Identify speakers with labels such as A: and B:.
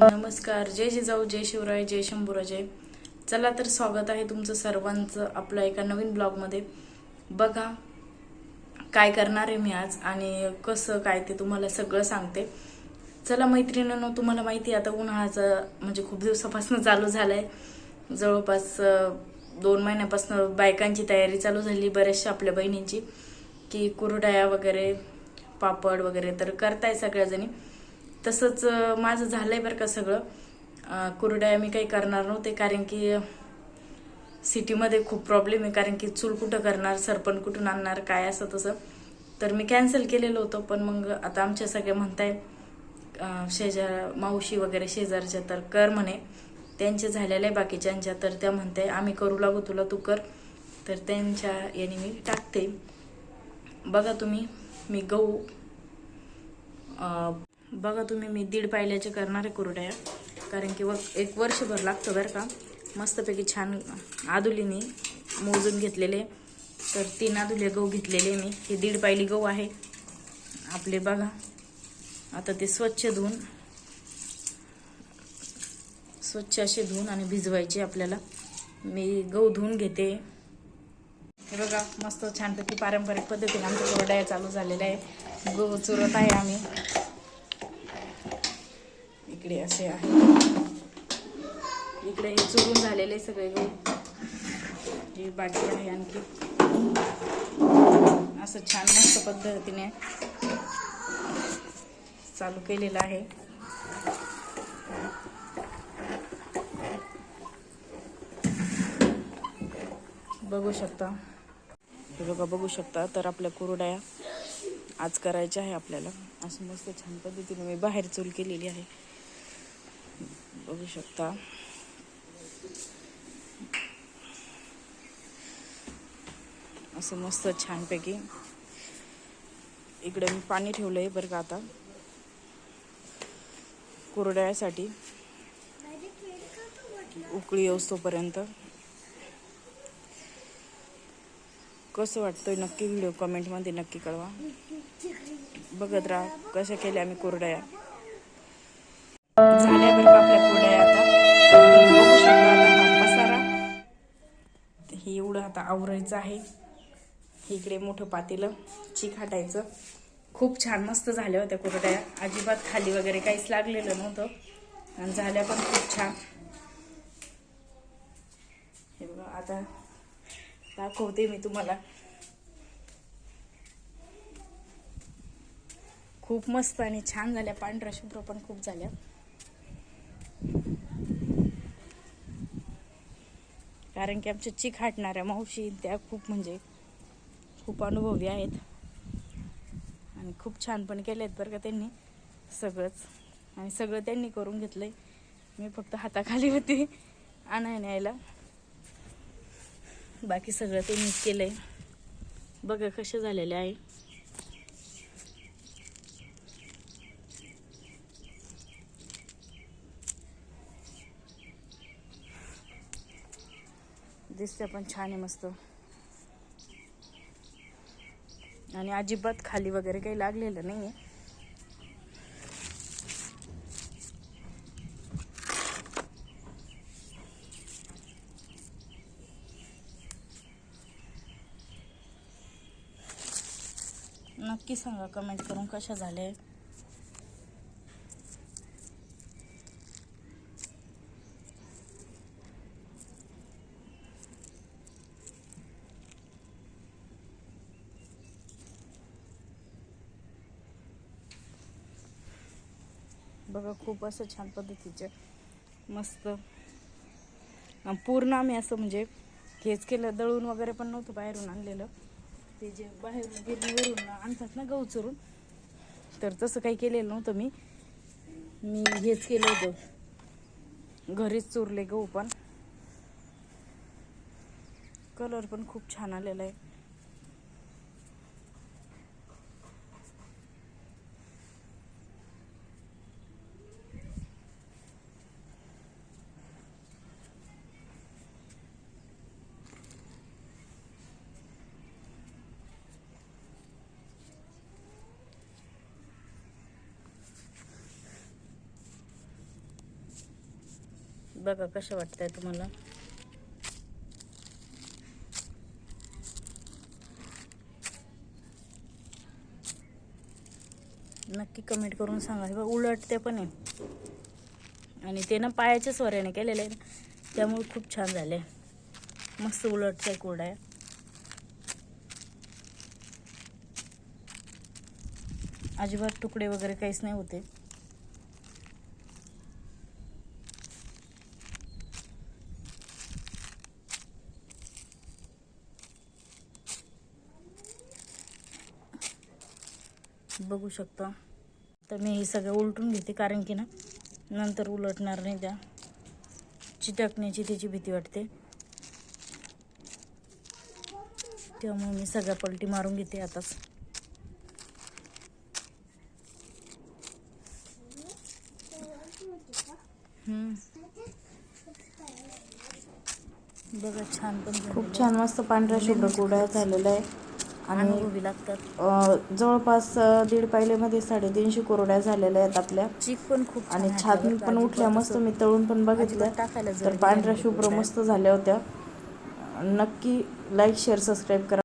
A: नमस्कार जय जिजाऊ जय शिवराय जय शंभूराजय चला तर स्वागत आहे तुमचं सर्वांचं आपल्या एका नवीन ब्लॉगमध्ये. बघा काय करणार आहे मी आज आणि कसं काय ते तुम्हाला सगळं सांगते. चला मैत्रिणींनो तुम्हाला माहिती आहे आता उन्हाळ्याचं म्हणजे खूप दिवसापासून चालू झालं आहे जवळपास दोन महिन्यापासून बायकांची तयारी चालू झाली बऱ्याचशा आपल्या बहिणींची की कुरडया वगैरे पापड वगैरे तर करताय सगळ्याजणी. तसंच माझं माझं झालंय बरं का सगळं. कुरड्या मी काही करणार नव्हते कारण की सिटीमध्ये खूप प्रॉब्लेम आहे. कारण की चूल कुठं करणार सरपण कुठून आणणार काय असं तसं. तर मी कॅन्सल केलेलं होतं. पण मग आता आमच्या सगळ्या म्हणताय शेजार मावशी वगैरे शेजारच्या तर कर म्हणे. त्यांचे झालेले आहे बाकीच्यांच्या. तर त्या म्हणते आम्ही करू लागू तुला तू कर. तर त्यांच्या याने मी टाकते. बघा तुम्ही मी गहू बघा तुम्ही मी दीड पायल्याचे करणार आहे कुरड्या कारण की व एक वर्षभर लागतं बरं का. मस्तपैकी छान आदुलीने मोजून घेतलेले. तर तीन आदुले गहू घेतलेले मी. हे दीड पायली गहू आहे. आपले बघा. आता ते स्वच्छ धुवून स्वच्छ असे धुवून आणि भिजवायचे आपल्याला. मी गहू धुवून घेते. हे बघा मस्त छानपैकी पारंपरिक पद्धतीने आमचं कोरड्या चालू झालेल्या आहे गहू चुरत आहे आम्ही. इकडे असे आहे. इकडे हे चुरून झालेले सगळे गहू हे बाकी आहे आणखी. असं छान मस्त पद्धतीने चालू केलेलं आहे. बघू शकता. हे बघा बघू शकता. तर आपल्या कुरड्या आज करायच्या आहे आपल्याला. असं मस्त छान पद्धतीने मी बाहेर चूल केलेली आहे. बघू शकता. असं मस्त छानपैकी. इकडे मी पाणी ठेवलं आहे बरं का आता. कुरड्यासाठी. उकळी येऊस कसं वाटतंय नक्की व्हिडिओ कमेंटमध्ये नक्की कळवा. बघत राहा कशा केल्या आम्ही कुरड्या. झाल्या बरं आपल्या आता. बघू शकता आता हा पसारा. हे एवढं आता आवरायचं आहे. इकडे मोठं पातेलं चीक हाटायचं. खूप छान मस्त झाल्या होत्या कुरड्या. अजिबात खाली वगैरे काहीच लागलेलं नव्हतं. आणि झाल्या पण खूप छान. हे बघा आता दाखवते मी तुम्हाला. खूप मस्त आणि छान झाल्या. पांढऱ्या शुभ्र पण खूप झाल्या. कारण की आमच्या चिक हाटणाऱ्या मावशी त्या खूप म्हणजे खूप अनुभवी आहेत. आणि खूप छान पण केले आहेत बरं का त्यांनी सगळंच. आणि सगळं त्यांनी करून घेतलंय. मी फक्त हाताखाली होती आणाय न्यायला. बाकी सगळं त्यांनीच केलंय. बघा कसे झालेले आहे. दिसते पण छान आहे मस्त. आणि अजिबात खाली वगैरे काही लागलेलं नाही आहे नक्की सांगा कमेंट करून कशा झाले? बघा खूप असं छान पद्धतीचे मस्त. पूर्ण आम्ही असं म्हणजे हेच केलं दळून वगैरे पण नव्हतं बाहेरून आणलेलं. ते जे बाहेरून गिरणीवरून आणतात ना गहू चरून तर तसं काही केलेलं नव्हतं मी. मी हेच केलं होतं. घरीच चुरले गहू पण. कलर पण खूप छान आलेला आहे. बघा कसं वाटतंय तुम्हाला. नक्की कमेंट करून सांगा. हे बघ उलटते पण आहे. आणि ते ना पायाच्या स्वऱ्याने केलेलं आहे. ना त्यामुळे खूप छान झाले मस्त उलटचा कोड आहे अजिबात तुकडे वगैरे काहीच नाही होते. बघू शकता. तर मी हे सगळं उलटून घेते कारण की ना नंतर उलटणार नाही त्या. चिटकण्याची त्याची भीती वाटते. त्यामुळे मी सगळ्या पलटी मारून घेते आताच. हम्म. बघा छान पण
B: खूप छान मस्त पांढऱ्या शुभ्र कुरड्या झालेल्या आहे. आणि
A: लागतात.
B: जवळपास दीड पायलेमध्ये साडेतीनशे कुरड्या झालेल्या आहेत आपल्या.
A: चीक पण खूप
B: आणि छान पण उठल्या मस्त मी तळून पण
A: जड
B: तर पांढऱ्या शुभ्र. मस्त झाल्या होत्या. नक्की लाईक शेअर सबस्क्राईब करा.